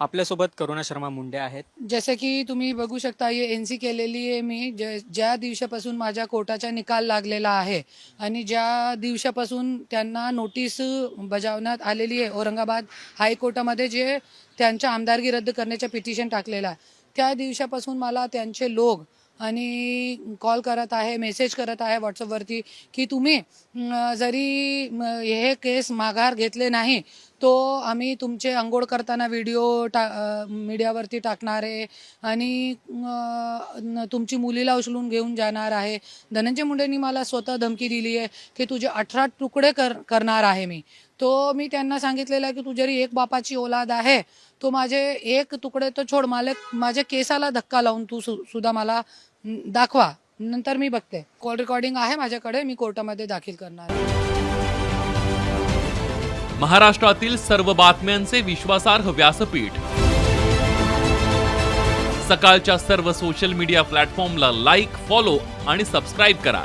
आपल्यासोबत करुणा शर्मा मुंडे आहेत. जसे की तुम्ही बघू शकता हे एन सी केलेली आहे मी ज्या दिवसापासून माझ्या कोर्टाचा निकाल लागलेला आहे आणि ज्या दिवसापासून त्यांना नोटीस बजावण्यात आलेली आहे औरंगाबाद हायकोर्टामध्ये जे त्यांच्या आमदारगी रद्द करण्याच्या पिटिशन टाकलेलं आहे. त्या दिवसापासून मला त्यांचे लोक आणि कॉल करत आहे मेसेज करत आहे व्हॉट्सअपवरती की तुम्ही जरी हे केस माघार घेतले नाही तो आम्ही तुमचे अंघोळ करताना व्हिडिओ टा मीडियावरती टाकणार आहे आणि तुमची मुलीला उचलून घेऊन जाणार आहे. धनंजय मुंडेंनी मला स्वतः धमकी दिली आहे की तुझे अठरा तुकडे कर करणार आहे मी. तो मी त्यांना सांगितलेलं आहे की तू जरी एक बापाची औलाद आहे तो माझे एक तुकडे तो छोड मला माझ्या केसाला धक्का लावून तू सुद्धा मला दाखवा. नंतर मी बघते. कॉल रेकॉर्डिंग आहे माझ्याकडे मी कोर्टामध्ये दाखल करणार आहे. महाराष्ट्रातील सर्व बातम्यांचे विश्वासार्ह व्यासपीठ. सकाळच्या सर्व सोशल मीडिया प्लॅटफॉर्मला लाईक फॉलो आणि सबस्क्राईब करा.